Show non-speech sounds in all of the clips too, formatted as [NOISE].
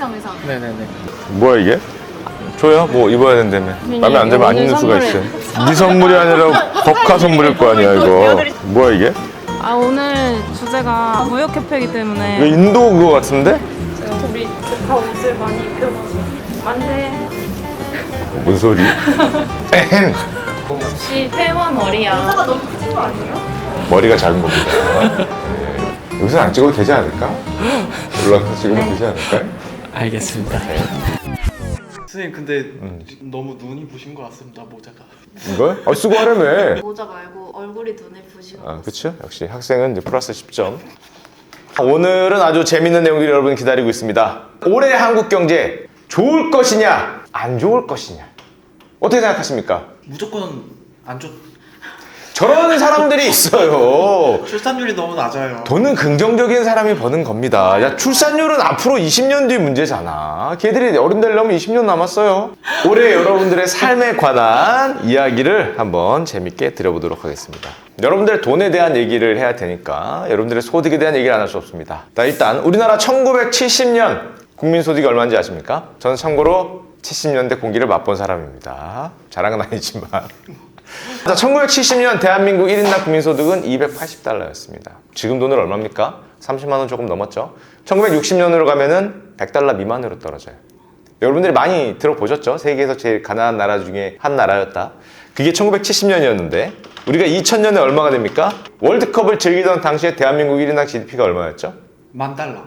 의상 의상. 네네네. 뭐야 이게? 줘요? 뭐 입어야 된다며. 마음에 안 들면 안 오늘 입는 수가. 있어요. 네 선물이 아니라 법카 선물일 거 아니야 이거. [LAUGHS] 뭐야 이게? 아 오늘 주제가 무역 협회이기 이거 때문에 인도 그거 같은데? 우리 조카 옷을 많이 입혀봐서 만세. 뭔 소리? 에헴. 혹시 머리야. 머리가 작은 겁니다. 네. 여기서 안 찍어도 되지 않을까? [LAUGHS] 올라가서 찍으면 되지 않을까? 알겠습니다. 선생님 근데 너무 눈이 부신 것 같습니다 모자가. 이걸? 아 쓰고 하려면. 모자 말고 얼굴이 눈에 부시고. 아, 그렇죠. 역시 학생은 이제 플러스 10점. 오늘은 아주 재밌는 내용들이 여러분 기다리고 있습니다. 올해 한국 경제 좋을 것이냐, 안 좋을 것이냐. 어떻게 생각하십니까? 무조건 안 좋. 저런 사람들이 있어요. 출산율이 너무 낮아요. 돈은 긍정적인 사람이 버는 겁니다. 야, 출산율은 앞으로 20년 뒤 문제잖아. 걔들이 어른 되려면 20년 남았어요. 올해 여러분들의 삶에 관한 이야기를 한번 재밌게 드려보도록 하겠습니다. 여러분들 돈에 대한 얘기를 해야 되니까 여러분들의 소득에 대한 얘기를 안 할 수 없습니다. 자, 일단 우리나라 1970년 국민 소득이 얼마인지 아십니까? 저는 참고로 70년대 공기를 맛본 사람입니다. 자랑은 아니지만. 자, 1970년 대한민국 1인당 국민소득은 280달러였습니다. 지금 돈으로 얼마입니까? 30만 원 조금 넘었죠. 1960년으로 가면은 100달러 미만으로 떨어져요. 여러분들이 많이 들어보셨죠? 세계에서 제일 가난한 나라 중에 한 나라였다. 그게 1970년이었는데 우리가 2000년에 얼마가 됩니까? 월드컵을 즐기던 당시에 대한민국 1인당 GDP가 얼마였죠? 만 달러.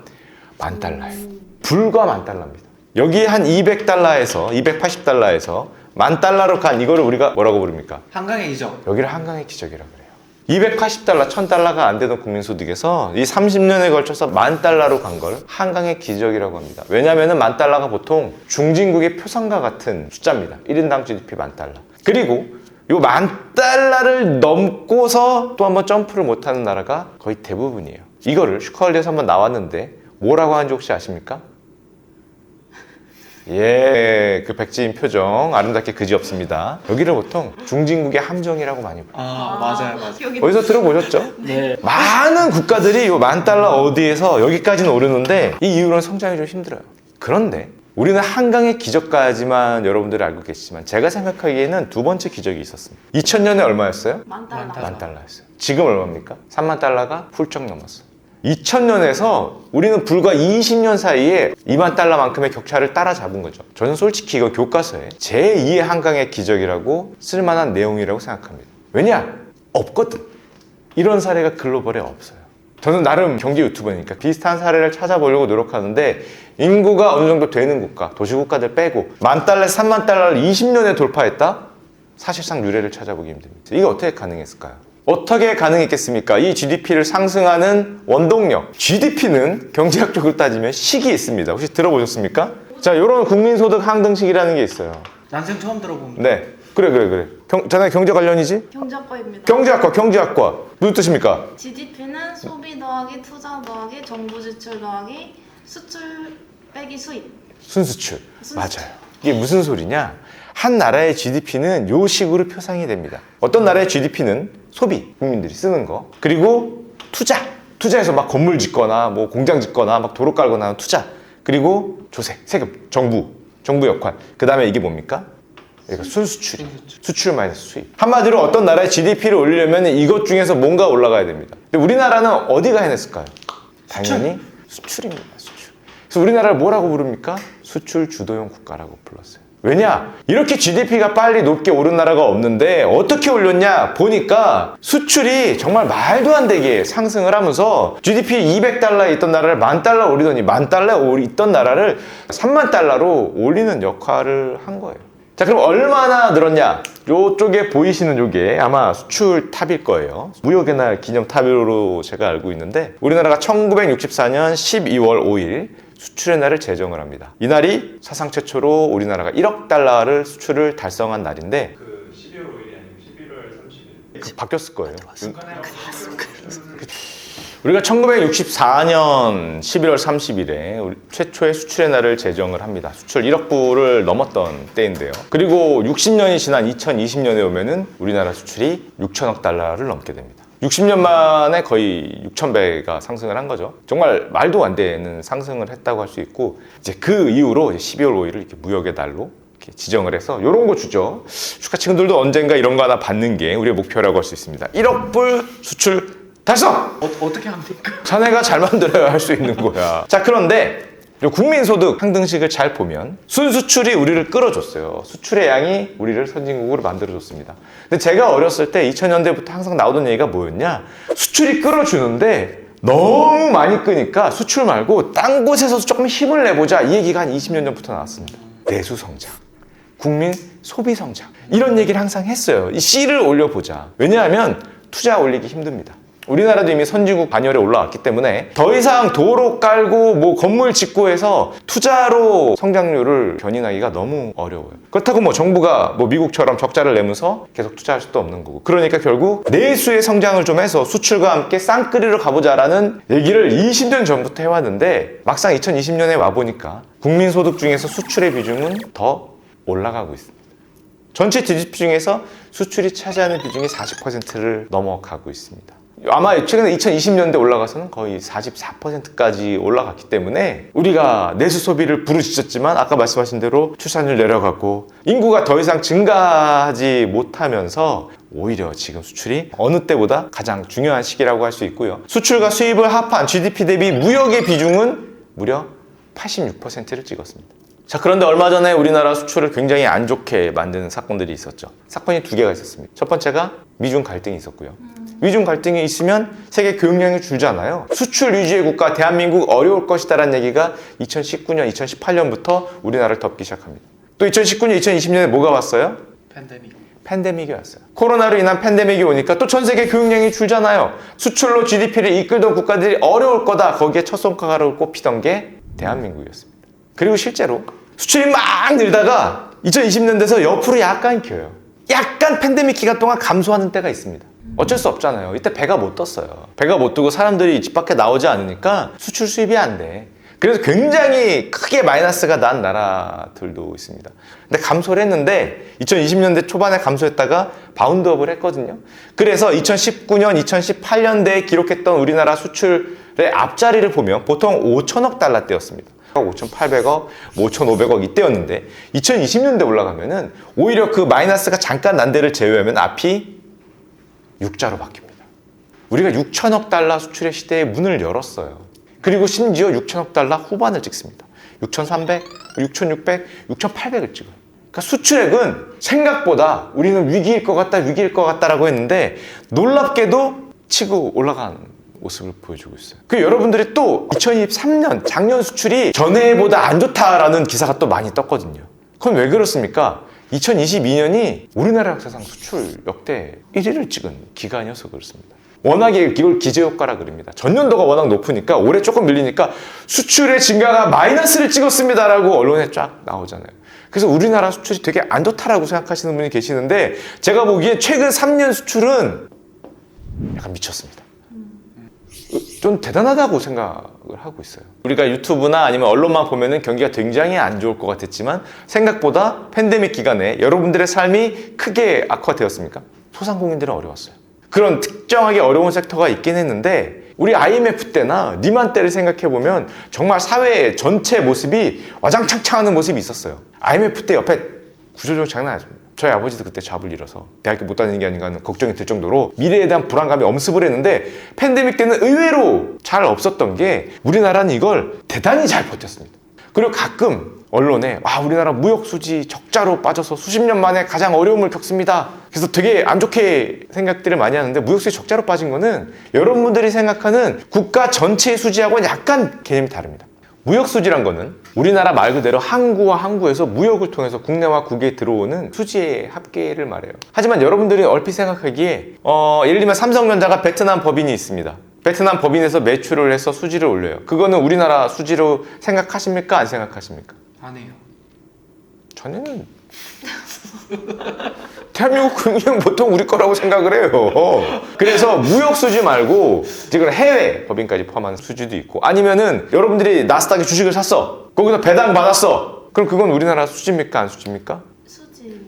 만 달러예요. 불과 만 달러입니다. 여기 한 200달러에서 280달러에서 만 달러로 간 이거를 우리가 뭐라고 부릅니까? 한강의 이적. 여기를 한강의 기적이라고 그래요. 280달러, 1000달러가 안 되던 국민소득에서 이 30년에 걸쳐서 만 달러로 간 걸 한강의 기적이라고 합니다. 왜냐하면 만 달러가 보통 중진국의 표상과 같은 숫자입니다. 1인당 GDP 만 달러. 그리고 이 만 달러를 넘고서 또 한번 점프를 못하는 나라가 거의 대부분이에요. 이거를 슈커월드에서 한번 나왔는데 뭐라고 하는지 혹시 아십니까? 예, 그 백지인 표정 아름답게 그지 없습니다. 여기를 보통 중진국의 함정이라고 많이 불러요. 아, 맞아요 맞아요. 여기 어디서 들어보셨죠? 네. 많은 국가들이 이만 달러 어디에서 여기까지는 오르는데 이 이후로는 성장이 좀 힘들어요. 그런데 우리는 한강의 기적까지만 여러분들이 알고 계시지만 제가 생각하기에는 두 번째 기적이 있었습니다. 2000년에 얼마였어요? 만 달러. 만만 달러였어요. 지금 얼마입니까? 3만 달러가 훌쩍 넘었어요. 2000년에서 우리는 불과 20년 사이에 2만 달러만큼의 격차를 따라잡은 거죠. 저는 솔직히 이거 교과서에 제2의 한강의 기적이라고 쓸만한 내용이라고 생각합니다. 왜냐? 없거든. 이런 사례가 글로벌에 없어요. 저는 나름 경제 유튜버니까 비슷한 사례를 찾아보려고 노력하는데 인구가 어느 정도 되는 국가, 도시국가들 빼고 만 달러에서 3만 달러를 20년에 돌파했다? 사실상 유례를 찾아보기 힘듭니다. 이게 어떻게 가능했을까요? 어떻게 가능했겠습니까? 이 GDP를 상승하는 원동력. GDP는 경제학적으로 따지면 식이 있습니다. 혹시 들어보셨습니까? 자, 이런 국민소득 항등식이라는 게 있어요. 난생 처음 들어봅니다. 네. 그래, 그래, 그래. 경, 자네 경제 관련이지? 경제학과입니다. 경제학과, 경제학과. 무슨 뜻입니까? GDP는 소비 더하기 투자 더하기 정부 지출 더하기 수출 빼기 수입. 순수출. 순수출. 맞아요. 이게 무슨 소리냐? 한 나라의 GDP는 요 식으로 표상이 됩니다. 어떤 나라의 GDP는 소비, 국민들이 쓰는 거. 그리고 투자. 투자해서 막 건물 짓거나 뭐 공장 짓거나 막 도로 깔거나 하는 투자. 그리고 조세, 세금, 정부, 정부 역할. 그 다음에 이게 뭡니까? 이거 순수출이. 수출 마이너스 수입. 한마디로 어떤 나라의 GDP를 올리려면 이것 중에서 뭔가 올라가야 됩니다. 근데 우리나라는 어디가 해냈을까요? 당연히 수출입니다. 수출. 그래서 우리나라를 뭐라고 부릅니까? 수출 주도형 국가라고 불렀어요. 왜냐? 이렇게 GDP가 빨리 높게 오른 나라가 없는데 어떻게 올렸냐? 보니까 수출이 정말 말도 안 되게 상승을 하면서 GDP 200달러에 있던 나라를 만 달러 올리더니 만 달러에 있던 나라를 3만 달러로 올리는 역할을 한 거예요. 자, 그럼 얼마나 늘었냐? 요쪽에 보이시는 요게 아마 수출 탑일 거예요. 무역의 날 기념 탑으로 제가 알고 있는데 우리나라가 1964년 12월 5일 수출의 날을 제정을 합니다. 이 날이 사상 최초로 우리나라가 1억 달러를 수출을 달성한 날인데 그 12월 5일이 아니고 11월 30일. 그 바뀌었을 거예요. 우리가 1964년 11월 30일에 최초의 수출의 날을 제정을 합니다. 수출 1억 불을 넘었던 때인데요. 그리고 60년이 지난 2020년에 오면은 우리나라 수출이 6천억 달러를 넘게 됩니다. 60년 만에 거의 6,000배가 상승을 한 거죠. 정말 말도 안 되는 상승을 했다고 할 수 있고 이제 그 이후로 이제 12월 5일을 이렇게 무역의 달로 이렇게 지정을 해서 이런 거 주죠. 축하 친구들도 언젠가 이런 거 하나 받는 게 우리의 목표라고 할 수 있습니다. 1억 불 수출 달성! 어, 어떻게 합니까? 자네가 잘 만들어야 할 수 있는 거야. 자, 그런데 이 국민소득 항등식을 잘 보면 순수출이 우리를 끌어줬어요. 수출의 양이 우리를 선진국으로 만들어줬습니다. 근데 제가 어렸을 때 2000년대부터 항상 나오던 얘기가 뭐였냐? 수출이 끌어주는데 너무 많이 끄니까 수출 말고 딴 곳에서 조금 힘을 내보자. 이 얘기가 한 20년 전부터 나왔습니다. 내수 성장. 국민 소비 성장 이런 얘기를 항상 했어요. 이 C를 올려보자. 왜냐하면 투자 올리기 힘듭니다. 우리나라도 이미 선진국 반열에 올라왔기 때문에 더 이상 도로 깔고 뭐 건물 짓고 해서 투자로 성장률을 견인하기가 너무 어려워요. 그렇다고 뭐 정부가 뭐 미국처럼 적자를 내면서 계속 투자할 수도 없는 거고. 그러니까 결국 내수의 성장을 좀 해서 수출과 함께 쌍끌이로 가보자라는 얘기를 20년 전부터 해왔는데 막상 2020년에 와보니까 국민 소득 중에서 수출의 비중은 더 올라가고 있습니다. 전체 GDP 중에서 수출이 차지하는 비중이 40%를 넘어가고 있습니다. 아마 최근에 2020년대 올라가서는 거의 44%까지 올라갔기 때문에 우리가 내수 소비를 부르짖었지만 아까 말씀하신 대로 출산율 내려가고 인구가 더 이상 증가하지 못하면서 오히려 지금 수출이 어느 때보다 가장 중요한 시기라고 할 수 있고요. 수출과 수입을 합한 GDP 대비 무역의 비중은 무려 86%를 찍었습니다. 자, 그런데 얼마 전에 우리나라 수출을 굉장히 안 좋게 만드는 사건들이 있었죠. 사건이 두 개가 있었습니다. 첫 번째가 미중 갈등이 있었고요. 미중 갈등이 있으면 세계 교역량이 줄잖아요. 수출 위주의 국가 대한민국 어려울 것이다라는 얘기가 2019년, 2018년부터 우리나라를 덮기 시작합니다. 또 2019년, 2020년에 뭐가 왔어요? 팬데믹. 팬데믹이 왔어요. 코로나로 인한 팬데믹이 오니까 또 전 세계 교육량이 줄잖아요. 수출로 GDP를 이끌던 국가들이 어려울 거다. 거기에 첫 손가락을 꼽히던 게 대한민국이었습니다. 그리고 실제로 수출이 막 늘다가 2020년 돼서 옆으로 약간 켜요. 약간 팬데믹 기간 동안 감소하는 때가 있습니다. 어쩔 수 없잖아요. 이때 배가 못 떴어요. 배가 못 뜨고 사람들이 집 밖에 나오지 않으니까 수출 수입이 안 돼. 그래서 굉장히 크게 마이너스가 난 나라들도 있습니다. 근데 감소를 했는데 2020년대 초반에 감소했다가 바운드업을 했거든요. 그래서 2019년, 2018년대에 기록했던 우리나라 수출의 앞자리를 보면 보통 5천억 달러대였습니다. 5,800억, 5,500억 이때였는데 2020년대 올라가면은 오히려 그 마이너스가 잠깐 난 데를 제외하면 앞이 육자로 바뀝니다. 우리가 6천억 달러 수출의 시대에 문을 열었어요. 그리고 심지어 6천억 달러 후반을 찍습니다. 6,300, 6,600, 6,800을 찍어요. 그러니까 수출액은 생각보다 우리는 위기일 것 같다, 위기일 것 같다라고 했는데 놀랍게도 치고 올라간 모습을 보여주고 있어요. 그 여러분들이 또 2023년 작년 수출이 전해보다 안 좋다라는 기사가 또 많이 떴거든요. 그건 왜 그렇습니까? 2022년이 우리나라 역사상 수출 역대 1위를 찍은 기간이어서 그렇습니다. 워낙에 이걸 기저효과라 그럽니다. 전년도가 워낙 높으니까 올해 조금 밀리니까 수출의 증가가 마이너스를 찍었습니다라고 언론에 쫙 나오잖아요. 그래서 우리나라 수출이 되게 안 좋다라고 생각하시는 분이 계시는데 제가 보기에 최근 3년 수출은 약간 미쳤습니다. 좀 대단하다고 생각을 하고 있어요. 우리가 유튜브나 아니면 언론만 보면은 경기가 굉장히 안 좋을 것 같았지만 생각보다 팬데믹 기간에 여러분들의 삶이 크게 악화되었습니까? 소상공인들은 어려웠어요. 그런 특정하게 어려운 섹터가 있긴 했는데 우리 IMF 때나 니만 때를 생각해 보면 정말 사회 전체 모습이 와장창창하는 모습이 있었어요. IMF 때 옆에 구조조정 장난 아닙니다. 저희 아버지도 그때 잡을 잃어서 대학교 못 다니는 게 아닌가 하는 걱정이 들 정도로 미래에 대한 불안감이 엄습을 했는데 팬데믹 때는 의외로 잘 없었던 게 우리나라는 이걸 대단히 잘 버텼습니다. 그리고 가끔 언론에 와 우리나라 무역 수지 적자로 빠져서 수십 년 만에 가장 어려움을 겪습니다. 그래서 되게 안 좋게 생각들을 많이 하는데 무역 수지 적자로 빠진 거는 여러분들이 생각하는 국가 전체의 수지하고는 약간 개념이 다릅니다. 무역 수지란 거는 우리나라 말 그대로 항구와 항구에서 무역을 통해서 국내와 국외에 들어오는 수지의 합계를 말해요. 하지만 여러분들이 얼핏 생각하기에 어, 예를 들면 삼성전자가 베트남 법인이 있습니다. 베트남 법인에서 매출을 해서 수지를 올려요. 그거는 우리나라 수지로 생각하십니까? 안 생각하십니까? 안 해요. 전에는 [LAUGHS] 대한민국 국민은 보통 우리 거라고 생각을 해요. 그래서 무역 수지 말고 지금 해외 법인까지 포함한 수지도 있고 아니면은 여러분들이 나스닥에 주식을 샀어. 거기서 배당 받았어. 그럼 그건 우리나라 수지입니까? 안 수지입니까?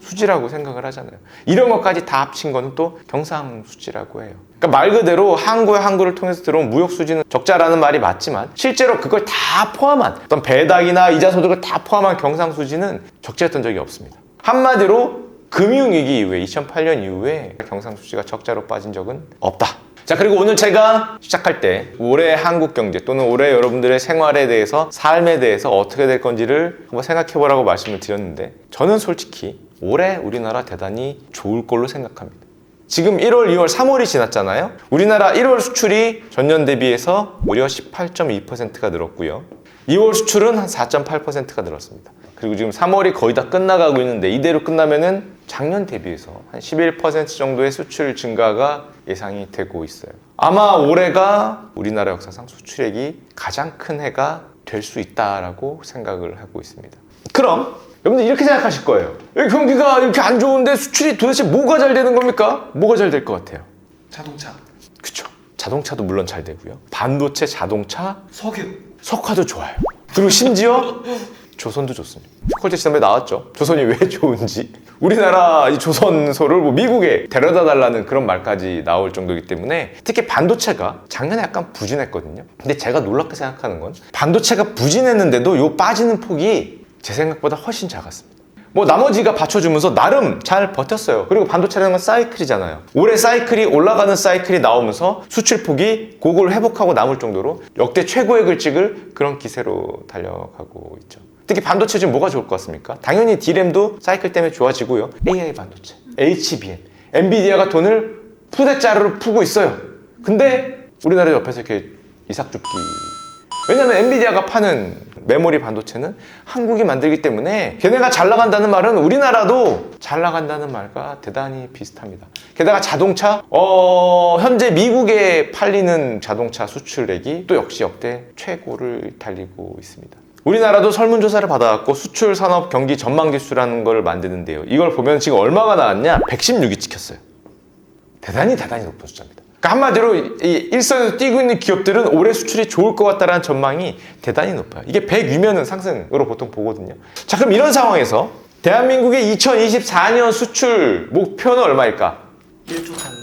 수지. 수지라고 생각을 하잖아요. 이런 것까지 다 합친 거는 또 경상수지라고 해요. 그러니까 말 그대로 항구의 항구를 통해서 들어온 무역 수지는 적자라는 말이 맞지만 실제로 그걸 다 포함한 어떤 배당이나 이자 소득을 다 포함한 경상수지는 적자였던 적이 없습니다. 한마디로 금융위기 이후에 2008년 이후에 경상수지가 적자로 빠진 적은 없다. 자 그리고 오늘 제가 시작할 때 올해 한국 경제 또는 올해 여러분들의 생활에 대해서 삶에 대해서 어떻게 될 건지를 한번 생각해 보라고 말씀을 드렸는데 저는 솔직히 올해 우리나라 대단히 좋을 걸로 생각합니다. 지금 1월, 2월, 3월이 지났잖아요. 우리나라 1월 수출이 전년 대비해서 무려 18.2%가 늘었고요. 2월 수출은 한 4.8%가 늘었습니다. 그리고 지금 3월이 거의 다 끝나가고 있는데 이대로 끝나면은 작년 대비해서 한 11% 정도의 수출 증가가 예상이 되고 있어요. 아마 올해가 우리나라 역사상 수출액이 가장 큰 해가 될 수 있다라고 생각을 하고 있습니다. 그럼 여러분들 이렇게 생각하실 거예요. 이 경기가 이렇게 안 좋은데 수출이 도대체 뭐가 잘 되는 겁니까? 뭐가 잘 될 것 같아요? 자동차, 그쵸. 자동차도 물론 잘 되고요. 반도체, 자동차, 석유. 석화도 좋아요. 그리고 심지어 조선도 좋습니다. 콜제 지난번에 나왔죠. 조선이 왜 좋은지. 우리나라 이 조선소를 뭐 미국에 데려다 달라는 그런 말까지 나올 정도이기 때문에 특히 반도체가 작년에 약간 부진했거든요. 근데 제가 놀랍게 생각하는 건 반도체가 부진했는데도 요 빠지는 폭이 제 생각보다 훨씬 작았습니다. 뭐 나머지가 받쳐주면서 나름 잘 버텼어요. 그리고 반도체라는 건 사이클이잖아요. 올해 사이클이 올라가는 사이클이 나오면서 수출폭이 그걸 회복하고 남을 정도로 역대 최고액을 찍을 그런 기세로 달려가고 있죠. 특히 반도체 지금 뭐가 좋을 것 같습니까? 당연히 D램도 사이클 때문에 좋아지고요. AI 반도체, HBM, 엔비디아가 돈을 푸대자루로 푸고 있어요. 근데 우리나라 옆에서 이렇게 이삭 줍기 왜냐면 엔비디아가 파는 메모리 반도체는 한국이 만들기 때문에 걔네가 잘 나간다는 말은 우리나라도 잘 나간다는 말과 대단히 비슷합니다. 게다가 자동차, 어, 현재 미국에 팔리는 자동차 수출액이 또 역시 역대 최고를 달리고 있습니다. 우리나라도 설문조사를 받아갖고 수출 산업 경기 전망 지수라는 걸 만드는데요. 이걸 보면 지금 얼마가 나왔냐? 116이 찍혔어요. 대단히 대단히 높은 숫자입니다. 그러니까 한마디로 이 일선에서 뛰고 있는 기업들은 올해 수출이 좋을 것 같다라는 전망이 대단히 높아요. 이게 100 위면은 상승으로 보통 보거든요. 자, 그럼 이런 상황에서 대한민국의 2024년 수출 목표는 얼마일까? 1조 달러.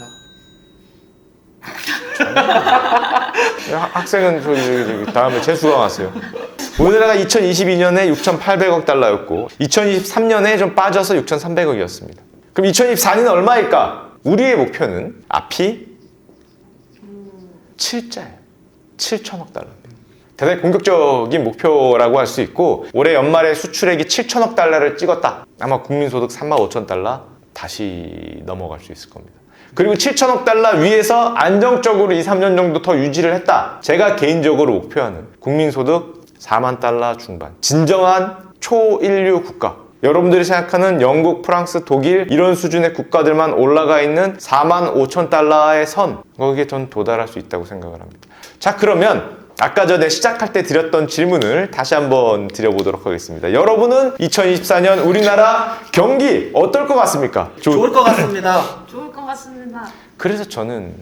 학- 학생은 저기, 다음에 재수강 왔어요. 우리나라가 2022년에 6,800억 달러였고 2023년에 좀 빠져서 6,300억이었습니다. 그럼 2024년은 얼마일까? 우리의 목표는 앞이 7자예요. 7천억 달러입니다. 대단히 공격적인 목표라고 할 수 있고 올해 연말에 수출액이 7천억 달러를 찍었다. 아마 국민소득 3만 5천 달러 다시 넘어갈 수 있을 겁니다. 그리고 7천억 달러 위에서 안정적으로 2, 3년 정도 더 유지를 했다. 제가 개인적으로 목표하는 국민소득 4만 달러 중반. 진정한 초인류 국가. 여러분들이 생각하는 영국, 프랑스, 독일 이런 수준의 국가들만 올라가 있는 4만 5천 달러의 선 거기에 전 도달할 수 있다고 생각을 합니다. 자 그러면 아까 전에 시작할 때 드렸던 질문을 다시 한번 드려보도록 하겠습니다. 여러분은 2024년 우리나라 경기 어떨 것 같습니까? 좋- 좋을 것 같습니다. 좋을 것 같습니다. 그래서 저는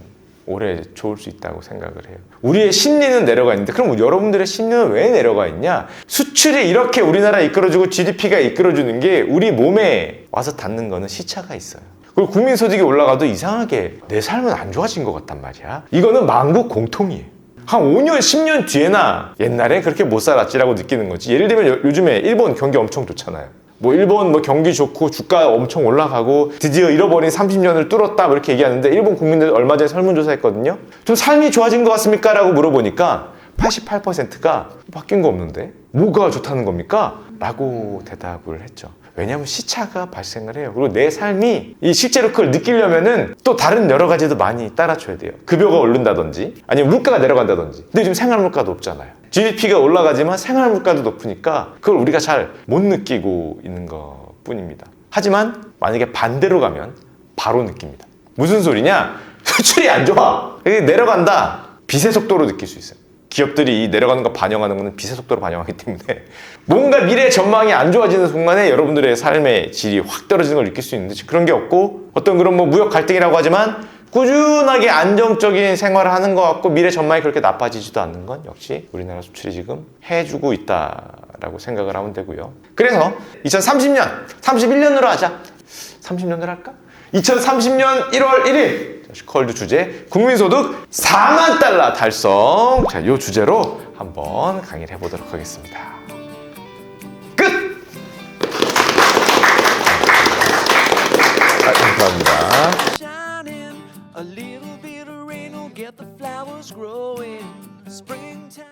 올해 좋을 수 있다고 생각을 해요. 우리의 심리는 내려가 있는데 그럼 여러분들의 심리는 왜 내려가 있냐? 수출이 이렇게 우리나라 이끌어주고 GDP가 이끌어주는 게 우리 몸에 와서 닿는 거는 시차가 있어요. 그리고 국민 소득이 올라가도 이상하게 내 삶은 안 좋아진 것 같단 말이야. 이거는 만국 공통이에요. 한 5년, 10년 뒤에나 옛날에 그렇게 못 살았지라고 느끼는 거지. 예를 들면 요- 요즘에 일본 경기 엄청 좋잖아요. 뭐 일본 뭐 경기 좋고 주가 엄청 올라가고 드디어 잃어버린 30년을 뚫었다 뭐 이렇게 얘기하는데 일본 국민들 얼마 전에 설문조사 했거든요. 좀 삶이 좋아진 것 같습니까? 라고 물어보니까 88%가 바뀐 거 없는데 뭐가 좋다는 겁니까? 라고 대답을 했죠. 왜냐하면 시차가 발생을 해요. 그리고 내 삶이 이 실제로 그걸 느끼려면은 또 다른 여러 가지도 많이 따라줘야 돼요. 급여가 오른다든지 아니면 물가가 내려간다든지. 근데 요즘 생활 물가도 없잖아요. GDP가 올라가지만 생활 물가도 높으니까 그걸 우리가 잘 못 느끼고 있는 것 뿐입니다. 하지만 만약에 반대로 가면 바로 느낍니다. 무슨 소리냐? [LAUGHS] 수출이 안 좋아. 내려간다. 빛의 속도로 느낄 수 있어요. 기업들이 이 내려가는 거 반영하는 거는 빛의 속도로 반영하기 때문에 [LAUGHS] 뭔가 미래 전망이 안 좋아지는 순간에 여러분들의 삶의 질이 확 떨어지는 걸 느낄 수 있는데 그런 게 없고 어떤 그런 뭐 무역 갈등이라고 하지만 꾸준하게 안정적인 생활을 하는 것 같고 미래 전망이 그렇게 나빠지지도 않는 건 역시 우리나라 수출이 지금 해주고 있다라고 생각을 하면 되고요. 그래서 2030년, 31년으로 하자. 30년을 할까? 2030년 1월 1일 슈컬드 주제 국민소득 4만 달러 달성 자, 요 주제로 한번 강의를 해보도록 하겠습니다 끝! 아, 감사합니다. A little bit of rain will get the flowers growing. Springtime.